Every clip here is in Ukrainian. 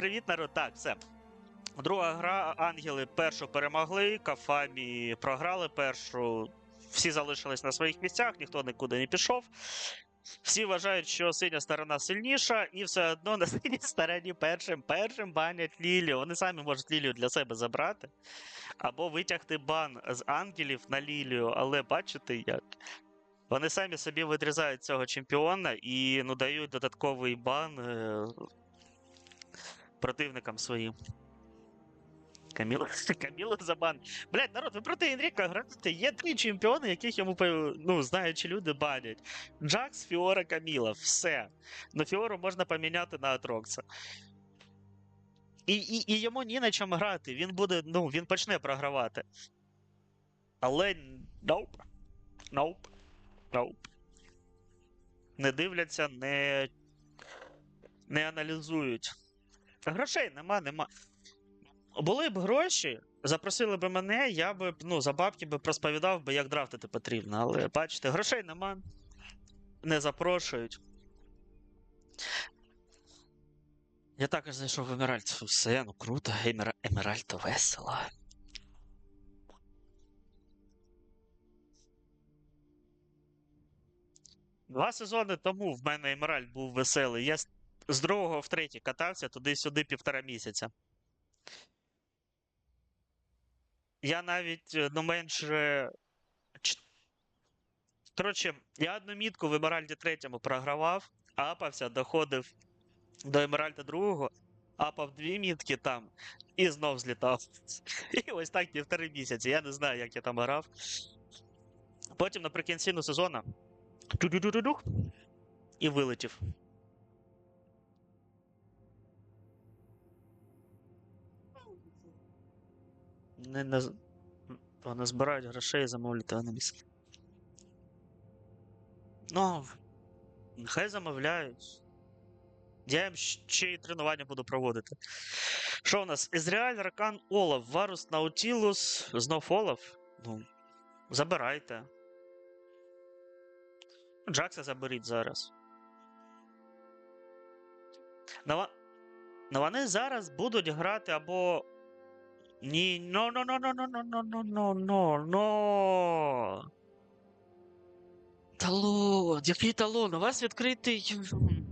привіт, народ. Так, все. Друга гра. Ангели першу перемогли, Кафамі програли першу. Всі залишились на своїх місцях, ніхто нікуди не пішов. Всі вважають, що синя сторона сильніша, і все одно на синій стороні першим першим банять Лілію. Вони самі можуть Лілію для себе забрати. Або витягти бан з ангелів на Лілію, але бачите як. Вони самі собі відрізають цього чемпіона і ну, дають додатковий бан е, противникам своїм. Каміло, Каміло за бан. Блять, народ, ви проти Енріка граєте. Є три чемпіони, яких йому ну, знаючи люди банять. Джакс, Фіора, Каміла. Все. Ну Фіору можна поміняти на Атрокса. І, і, і йому ні на чому грати. Він буде, ну, він почне програвати. Але nope. Nope. Nope. Не дивляться, не, не аналізують. Грошей нема, нема. Були б гроші, запросили б мене, я б ну, за бабки би розповідав би, як драфтити потрібно. Але бачите, грошей нема. Не запрошують. Я також знайшов Емеральд. Все, ну круто, Емера... Емеральд то весело. Два сезони тому в мене Емеральд був веселий. Я з- другого в третій катався туди-сюди півтора місяця. Я навіть е, ну, менше. Коротше, я одну мітку в Емеральді третьому програвав, апався, доходив до Емеральда другого, апав дві мітки там і знов злітав. І ось так півтори місяці. Я не знаю, як я там грав. Потім наприкінці ну, сезону і вилетів. Не, не, вони збирають грошей і замовлять аноніміс. Ну, нехай замовляють. Я їм ще й тренування буду проводити. Що у нас? Ізраїль, Ракан, Олаф, Варус, Наутілус, знов Олаф. Ну, забирайте. Джакса заберіть зараз. Ну вони зараз будуть грати або. Ні, но но но но но но но но но но но Талон, який талон? У вас відкритий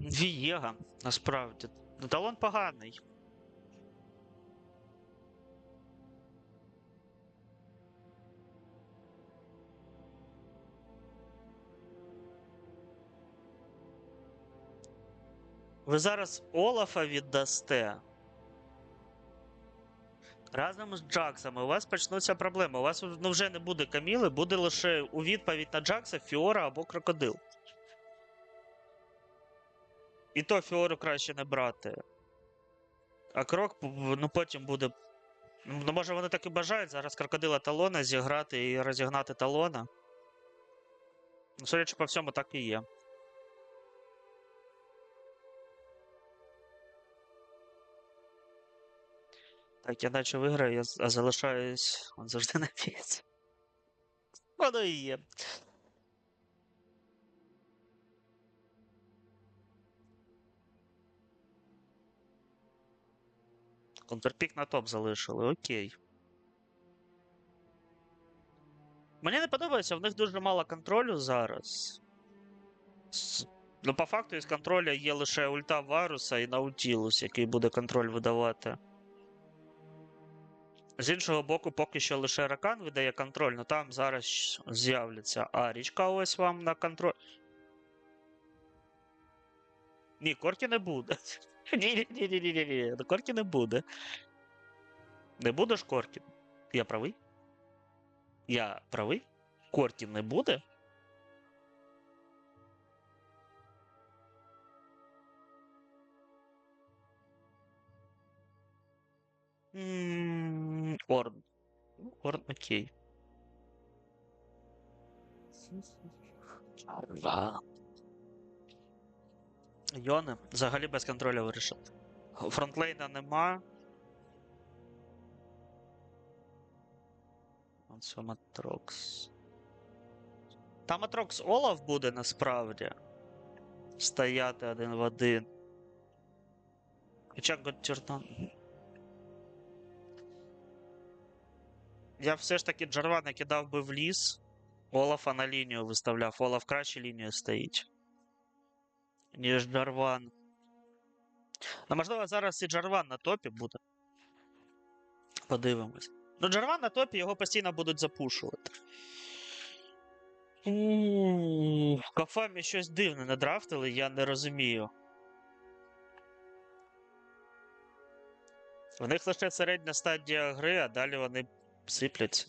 Вієга, насправді. Ну, Талон поганий. Ви зараз Олафа віддасте. Разом з Джаксами у вас почнуться проблеми. У вас ну, вже не буде Каміли, буде лише у відповідь на Джакса Фіора або Крокодил. І то Фіору краще не брати. А крок ну, потім буде. Ну, може, вони так і бажають зараз крокодила талона зіграти і розігнати талона. Ну, судячи по всьому, так і є. Так, я наче виграю, я залишаюсь он завжди на місці. Воно і є. Контрпік на топ залишили, окей. Мені не подобається, в них дуже мало контролю зараз. Ну, по факту, із контроля є лише ульта Варуса і Наутілус, який буде контроль видавати. З іншого боку, поки що лише Ракан видає контроль, але там зараз з'являться. А, річка ось вам на контроль. Ні, корки не буде. Ні, ні, ні, ні, ні, ні, корки не буде. Не буде ж корки. Я правий? Я правий? Корки не буде? Орн. Ну, Орн, окей. Ва. Йони взагалі без контролю вирішив. Фронтлейна нема. Оце Матрокс. Там Матрокс Олаф буде насправді. Стояти один в один. Хоча Готтюртан. Я все ж таки Джарвана кидав би в ліс. Олафа на лінію виставляв. Олаф краще лінію стоїть. Ніж Джарван. Ну, можливо, зараз і Джарван на топі буде. Подивимось. Ну, Джарван на топі його постійно будуть запушувати. В Кафамі щось дивне не драфтили, я не розумію. В них лише середня стадія гри, а далі вони сипляться.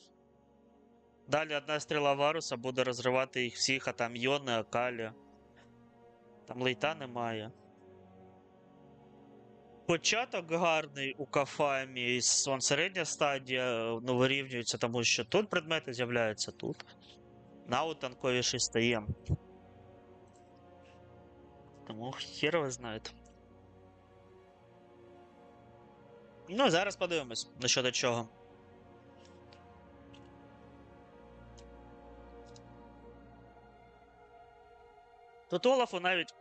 Далі одна стріла Варуса буде розривати їх всіх, а там Йони, Акалі. Там лейта немає. Початок гарний у Кафамі, і середня стадія ну, вирівнюється, тому що тут предмети з'являються тут. Нау танковіший стає. Тому хер ви знаєте. Ну, зараз подивимось, на що до чого. Тут Олафу навіть.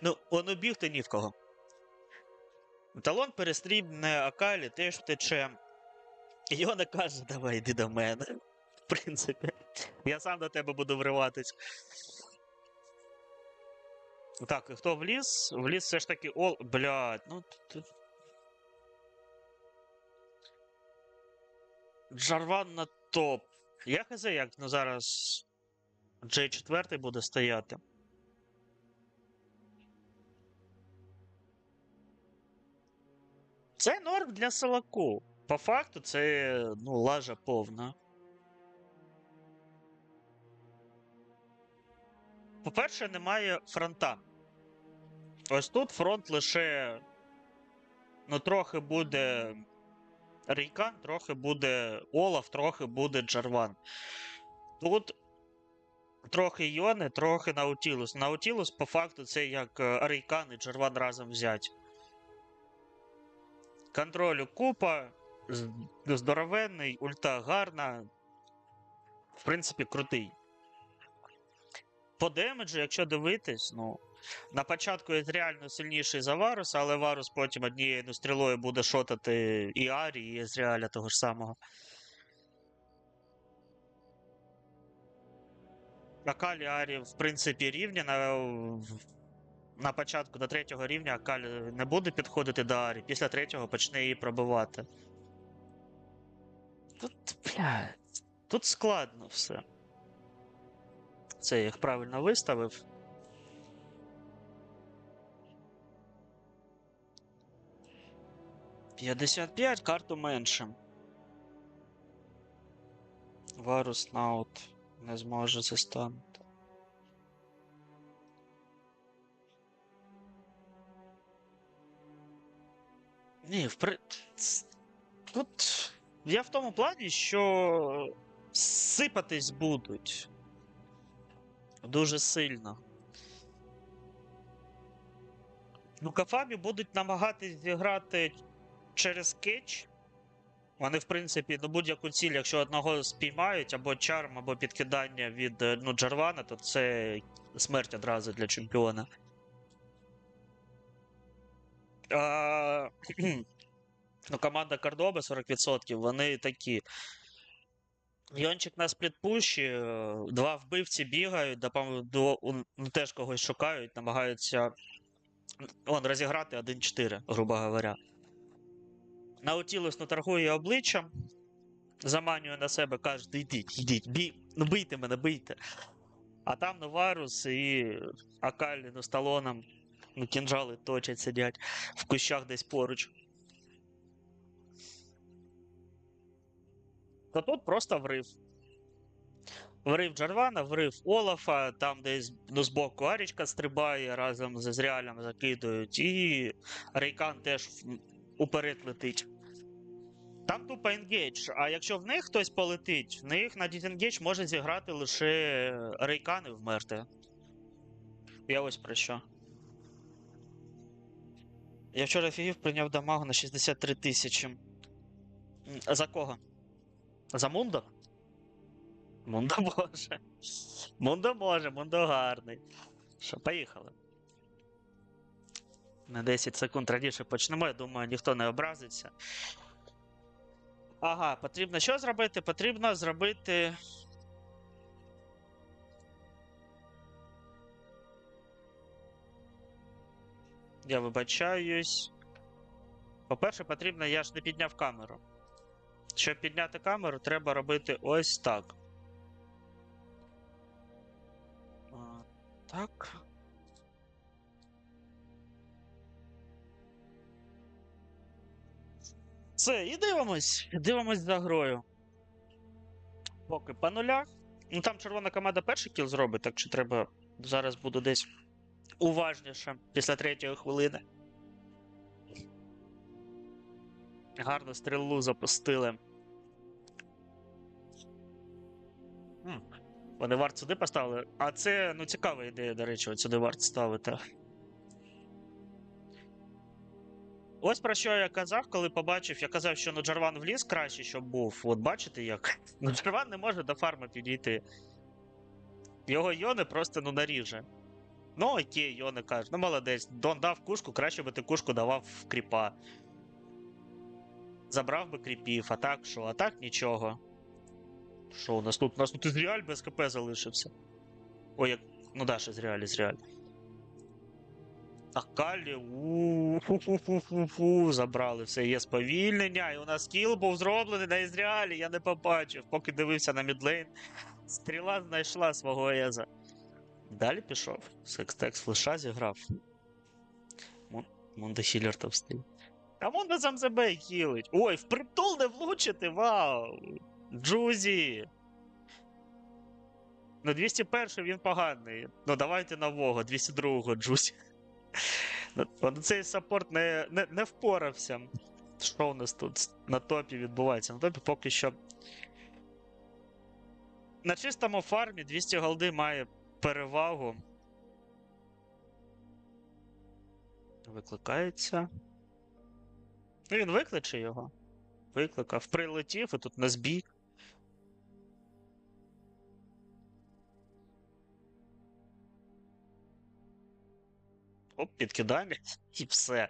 Ну, он убігти ні в кого. Талон перестрібне Акалі теж втече. І каже, давай йди до мене. В принципі, я сам до тебе буду вриватись. Так, хто в ліс? В ліс все ж таки Ол. Блядь, ну. Джарван на топ. Я хз, як ну, зараз J4 буде стояти. Це норм для Салаку. По факту, це ну, лажа повна. По-перше, немає фронта. Ось тут фронт лише. Ну, трохи буде Рейкан, трохи буде Олаф, трохи буде Джарван. Тут трохи Йони, трохи Наутілус. Наутілус, по факту, це як е, Рейкан і Джарван разом взять. Контролю купа, здоровенний, ульта гарна. В принципі, крутий. По демеджу, якщо дивитись, ну. На початку він реально сильніший за Варуса, але Варус потім однією ну, стрілою буде шотати і Арі, і Езріаля того ж самого. Акалі Арі, в принципі, рівні. На, на початку до третього рівня Акалі не буде підходити до Арі, після третього почне її пробивати. Тут, бля, тут складно все. Це я їх правильно виставив. П'ятдесят п'ять, карту менше. Варус наут не зможе застанути. Ні, впри... Тут я в тому плані, що сипатись будуть дуже сильно. Ну, Кафамі будуть намагатись зіграти через кетч. Вони, в принципі, ну будь-яку ціль, якщо одного спіймають, або чарм, або підкидання від е, ну, Джарвана, то це смерть одразу для чемпіона. А, ну, команда Кордоби 40%, вони такі. Йончик на сплітпуші, два вбивці бігають, до... ну, теж когось шукають, намагаються он, розіграти 1-4, грубо говоря. Наутілус ну, торгує обличчям, заманює на себе, каже, йдіть, йдіть, бій, ну бийте мене, бийте. А там Новарус і Акалі ну, з талоном, кінжали точать, сидять в кущах десь поруч. То тут просто врив. Врив Джарвана, врив Олафа, там десь ну, збоку Арічка стрибає, разом з Езріалем закидують, і Рейкан теж уперед летить. Там тупо енгейдж, а якщо в них хтось полетить, в них на дізенгейдж може зіграти лише Рейкан і вмерти. Я ось про що. Я вчора фігів прийняв дамагу на 63 тисячі. За кого? За Мундо? Мундо може. Мундо може, Мундо гарний. Що, поїхали. На 10 секунд раніше почнемо, я думаю, ніхто не образиться. Ага, потрібно що зробити? Потрібно зробити. Я вибачаюсь. По-перше, потрібно, я ж не підняв камеру. Щоб підняти камеру, треба робити ось так. Так. Все, і дивимось. Дивимось за грою. Поки по нулях. Ну там червона команда перший кіл зробить, так що треба зараз буду десь уважніше після третьої хвилини. Гарну стрілу запустили. М, Вони варт сюди поставили. А це ну цікава ідея, до речі, от сюди варт ставити. Ось про що я казав, коли побачив, я казав, що ну Джарван в ліс краще, щоб був. От бачите як? Ну Джарван не може до фарми підійти. Його Йони просто ну наріже. Ну окей, Йони каже, ну молодець, Дон дав кушку, краще би ти кушку давав в кріпа. Забрав би кріпів, а так що? А так нічого. Що у нас тут? У нас тут Ізріаль без КП залишився. Ой, як. Ну да, ще Ізріаль, Ізріаль. А Калі, у-фу-фу-фу-фу, забрали все, є сповільнення, і у нас кіл був зроблений на Ізріалі, я не побачив, поки дивився на мідлейн. Стріла знайшла свого Еза. Далі пішов. Секстекс флеша зіграв. Мон... Монде Хіллер там стоїть. А Монде сам себе хілить. Ой, в притул не влучити, вау! Джузі! Ну, 201 він поганий. Ну, давайте нового, 202-го Джузі. Ну, Цей саппорт не, не, не впорався. Що у нас тут на топі відбувається? На топі поки що. На чистому фармі 200 голди має перевагу. Викликається. Ну, він викличе його. Викликав. Прилетів і тут на збіг. Оп, підкидання і все.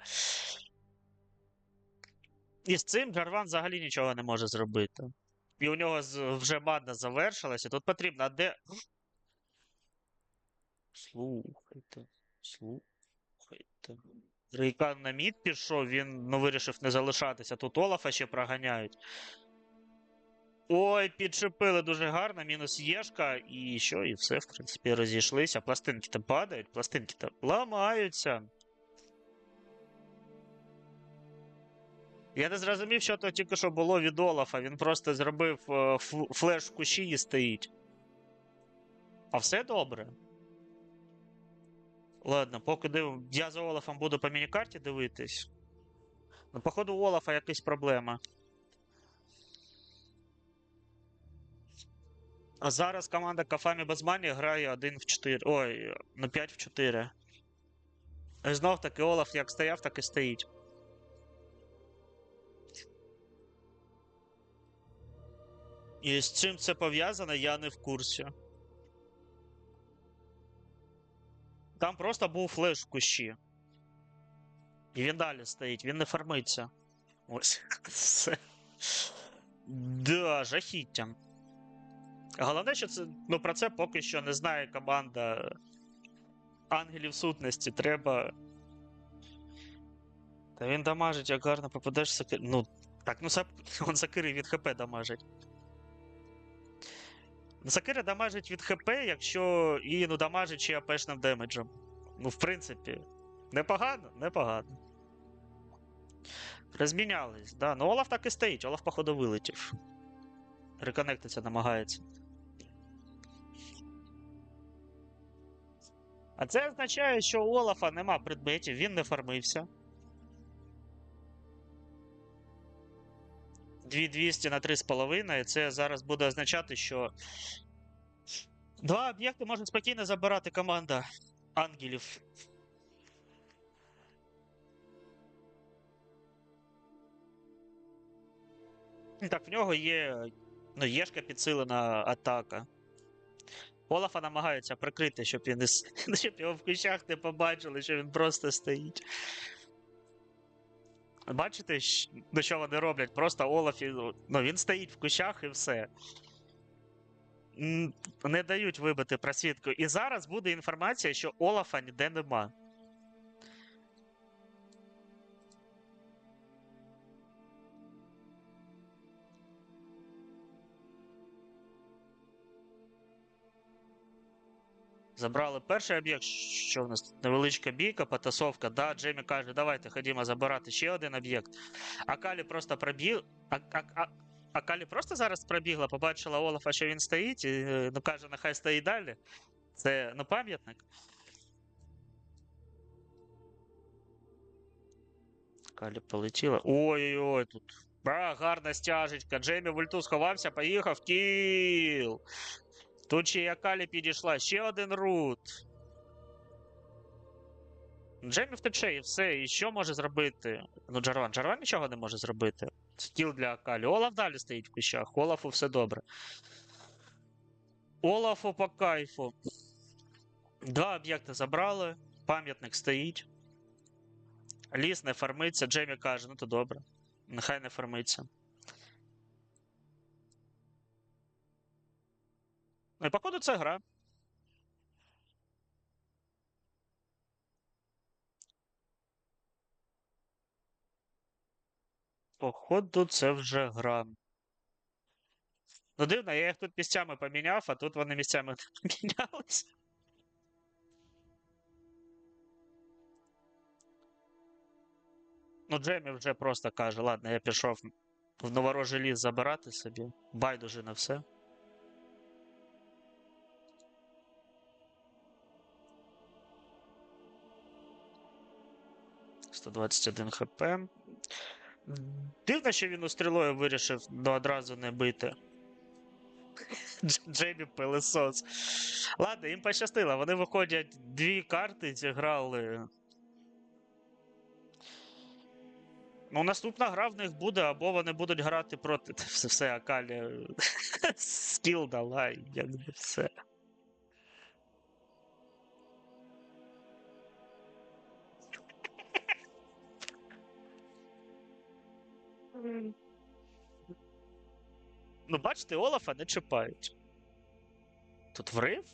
І з цим Джарван взагалі нічого не може зробити. І у нього вже мадна завершилася. Тут потрібно, де. Слухайте. Слухайте. Рейкан на мід пішов, він ну, вирішив не залишатися. Тут Олафа ще проганяють. Ой, підчепили дуже гарно, мінус Єшка, і що, і все, в принципі, розійшлися. Пластинки то падають, пластинки то ламаються. Я не зрозумів, що то тільки що було від Олафа. Він просто зробив е, флеш в кущі і стоїть. А все добре. Ладно, поки див... я за Олафом буду по мінікарті дивитись. Ну, походу, у Олафа якась проблема. А зараз команда Кафамі Базмані грає 1 в 4. Ой, ну 5 в 4. І знов таки Олаф як стояв, так і стоїть. І з чим це пов'язано, я не в курсі. Там просто був флеш в кущі. І він далі стоїть, він не фармиться. Ось. Да, жахіття. Головне, що це, ну, про це поки що не знає команда ангелів сутності. Треба. Та він дамажить, як гарно попадеш сакир. Ну, так, ну сап... он сакири від ХП дамажить. Ну, Сакири дамажить від ХП, якщо і ну, дамажить ще АПшним демеджем. Ну, в принципі, непогано, непогано. Розмінялись, да. Ну, Олаф так і стоїть, Олаф, походу, вилетів. Реконектиться намагається. А це означає, що у Олафа нема предметів, він не фармився. 2200 на 3,5. Це зараз буде означати, що два об'єкти може спокійно забирати команда ангелів. Так, в нього є. Ну, єшка підсилена атака. Олафа намагаються прикрити, щоб він не щоб його в кущах не побачили, що він просто стоїть. Бачите, до чого вони роблять? Просто Олаф, ну, він стоїть в кущах і все. Не дають вибити просвідку. І зараз буде інформація, що Олафа ніде нема. Забрали перший об'єкт. Що в нас? Невеличка бійка, потасовка. Да, Джеймі каже, давайте ходімо забирати ще один об'єкт. А Калі просто пробіг. А, а, а, а Калі просто зараз пробігла, побачила Олафа, що він стоїть, і е, ну каже, нехай стоїть далі. Це ну пам'ятник. Калі полетіла. Ой-ой-ой, тут. А, гарна стяжечка. Джеймі в ульту сховався, поїхав. Кіл. Тут ще й Акалі підійшла. Ще один рут. Джеймі втече і все. І що може зробити? Ну, Джарван. Джарван нічого не може зробити. Скіл для Акалі. Олаф далі стоїть в кущах. Олафу все добре. Олафу по кайфу. Два об'єкти забрали. Пам'ятник стоїть. Ліс не фармиться. Джеймі каже, ну то добре. Нехай не фармиться. Ну і походу це гра. Походу, це вже гра. Ну, дивно, я їх тут місцями поміняв, а тут вони місцями не помінялись. Ну, Джемі вже просто каже, ладно, я пішов в новорожий ліс забирати собі. Байдуже на все. Сто двадцять один хп. Дивно, що він у стрілою вирішив ну, одразу не бити. Дж- Джеймі пилесос. Ладно, їм пощастило. Вони виходять дві карти зіграли. Ну, наступна гра в них буде, або вони будуть грати проти все, все Акалі. Скіл дала, і якби все. Ну, бачите, Олафа не чіпають. Тут врив?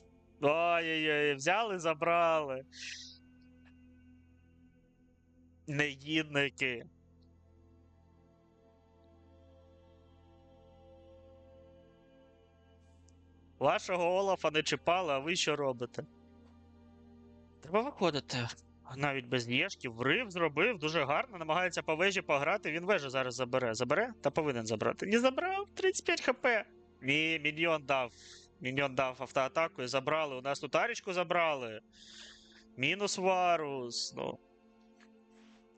Ой-ой-ой, взяли, забрали. Негідники. Вашого Олафа не чіпали, а ви що робите? Треба виходити. Навіть без ніжки, врив зробив, дуже гарно, намагається по вежі пограти. Він вежу зараз забере. Забере? Та повинен забрати. Не забрав 35 хп. Ні, міньйон дав. Міньйон дав автоатаку і забрали. У нас тут арічку забрали. Мінус варус. Ну.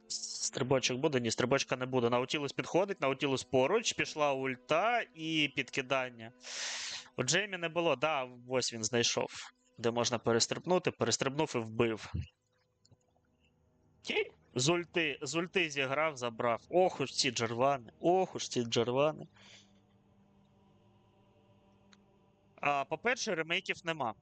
Стрибочок буде? Ні, стрибочка не буде. Наутілус підходить, Наутілус поруч, пішла ульта і підкидання. У Джеймі не було, да, ось він знайшов, де можна перестрибнути, перестрибнув і вбив. З ульти, з ульти зіграв, забрав. Ох уж ці джервани, ох уж ці джервани. А, по-перше, ремейків нема.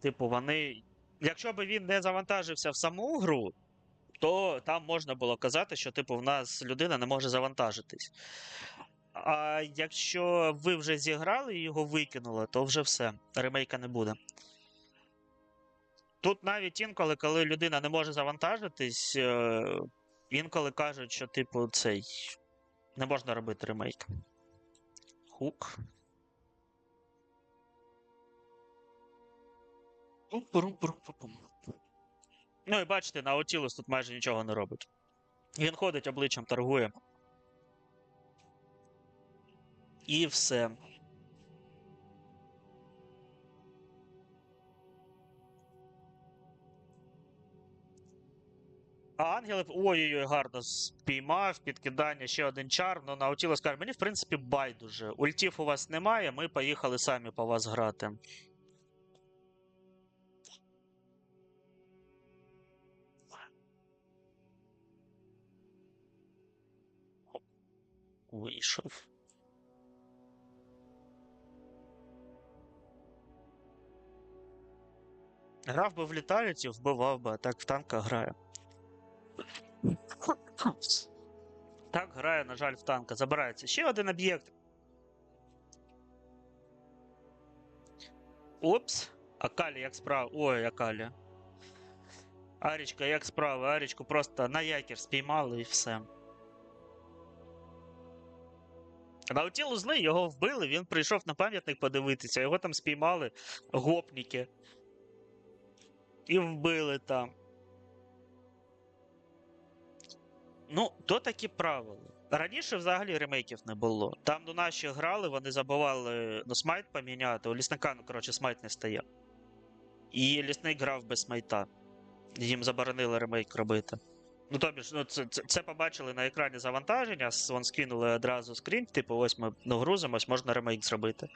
Типу, вони. Якщо б він не завантажився в саму гру, то там можна було казати, що, типу, в нас людина не може завантажитись. А якщо ви вже зіграли і його викинули, то вже все. Ремейка не буде. Тут навіть інколи, коли людина не може завантажитись, е, інколи кажуть, що, типу, цей. Не можна робити ремейк. Хук. Ну і бачите, на Отілус тут майже нічого не робить. Він ходить обличчям торгує. І все. А ангелів ой-ой-ой, гарно спіймав, підкидання ще один чар. Ну наутіло скаже, мені в принципі байдуже. Ультів у вас немає, ми поїхали самі по вас грати. Вийшов. Грав би в літаліті, вбивав би, а так в танках граю. Так грає, на жаль, в танка. Забирається. Ще один об'єкт. Опс. Акалі, як справа. Ой, Акалі. Арічка, як справа? Арічку просто на якір спіймали і все. Наутілу злий, його вбили, він прийшов на пам'ятник подивитися, його там спіймали гопніки. І вбили там. Ну, то такі правила. Раніше взагалі ремейків не було. Там до наші грали, вони забували ну, смайт поміняти. У лісника, ну коротше, смайт не стає. І лісник грав без смайта. Їм заборонили ремейк робити. Ну, тобі ж, ну, це, це, це побачили на екрані завантаження, вон скинули одразу скрін, типу, ось ми ну, грузимось, можна ремейк зробити.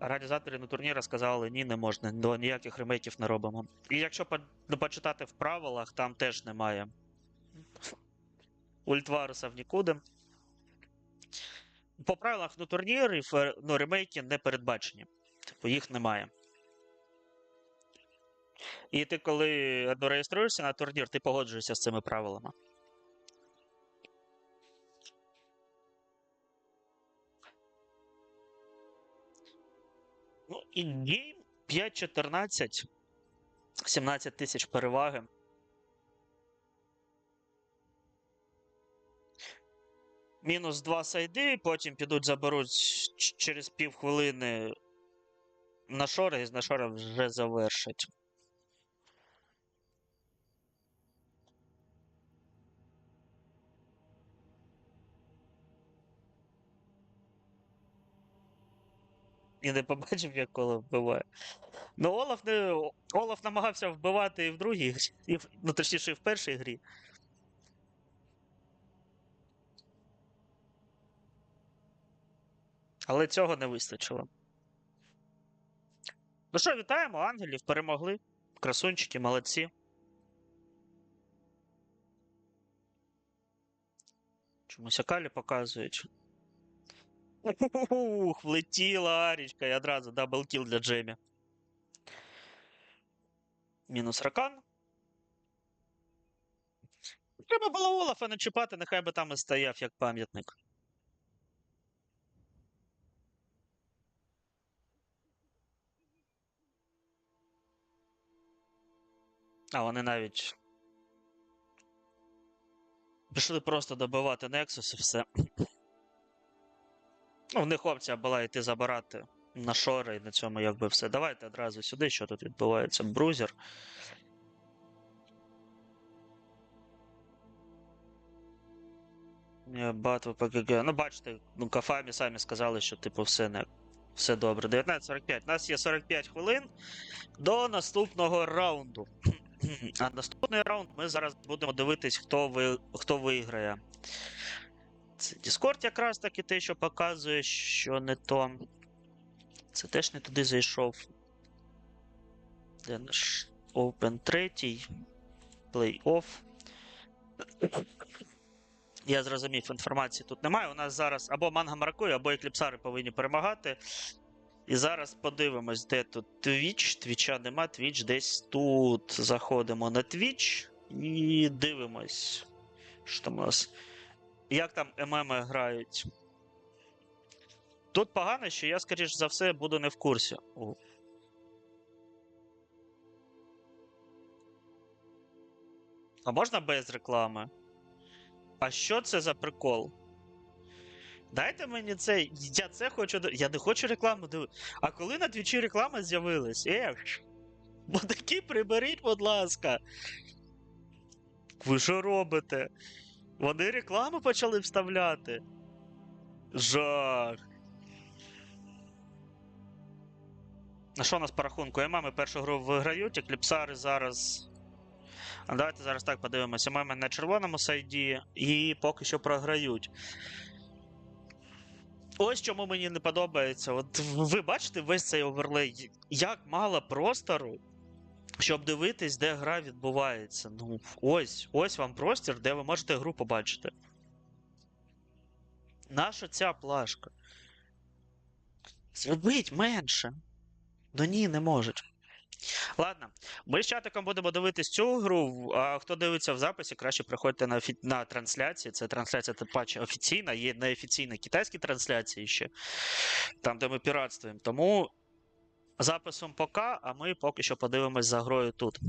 Організатори на турнірі сказали, ні, не можна, до ніяких ремейків не робимо. І якщо по, ну, почитати в правилах, там теж немає ультварусів нікуди. По правилах ну, турнірів ну, ремейки не передбачені. Типу, їх немає. І ти, коли ну, реєструєшся на турнір, ти погоджуєшся з цими правилами. Ну, і гейм 5-14, 17 тисяч переваги. Мінус 2 сайди, потім підуть заберуть через півхвилини на шори, і з на шора вже завершать. І не побачив, як Олаф вбиває. Ну, Олаф не. Олаф намагався вбивати і в другій грі, і в... ну точніше, і в першій грі. Але цього не вистачило. Ну що, вітаємо, ангелів, перемогли. Красунчики, молодці. Чомусь Акалі показують. Ух, влетіла Арічка і одразу даблкіл для Джемі. Мінус ракан. Треба було Олафа не чіпати, нехай би там і стояв як пам'ятник. А вони навіть. Пішли просто добивати Nexus і все. Ну, в них опція була йти забирати на шори і на цьому якби все. Давайте одразу сюди, що тут відбувається. Брузер. Ні, Батв ПГГ. Ну, бачите, ну, кафамі самі сказали, що типу все не. Все добре. 19.45. У нас є 45 хвилин до наступного раунду. А наступний раунд ми зараз будемо дивитись, хто ви, хто виграє. Це Discord якраз таки те, що показує, що не то. Це теж не туди зайшов. Де наш Open 3, Play-off. Я зрозумів, інформації тут немає. У нас зараз або манга маркує, або екліпсари повинні перемагати. І зараз подивимось, де тут Twitch. Твіча нема, Twitch десь тут. Заходимо на Twitch і дивимось. Що там у нас? Як там ММ грають? Тут погано, що я, скоріш за все, буду не в курсі. А можна без реклами? А що це за прикол? Дайте мені це. Я це хочу. Я не хочу рекламу дивитися. А коли на твічі реклама з'явилась? Ех. Бо такі приберіть, будь ласка. Ви що робите? Вони рекламу почали вставляти. Жах. А що у нас по рахунку? Емами першу гру виграють, екліпсари зараз. А давайте зараз так подивимося. Емами на червоному сайді і поки що програють. Ось чому мені не подобається. От ви бачите весь цей оверлей, як мало простору, щоб дивитись, де гра відбувається. Ну, ось, ось вам простір, де ви можете гру побачити. Наша ця плашка. Зробіть менше. Ну ні, не можуть. Ладно, ми з чатиком будемо дивитись цю гру. А хто дивиться в записі, краще приходьте на, на трансляції. Це трансляція тим паче офіційна, є неофіційні китайські трансляції ще, там, де ми піратствуємо. Тому записом пока, а ми поки що подивимось за грою тут.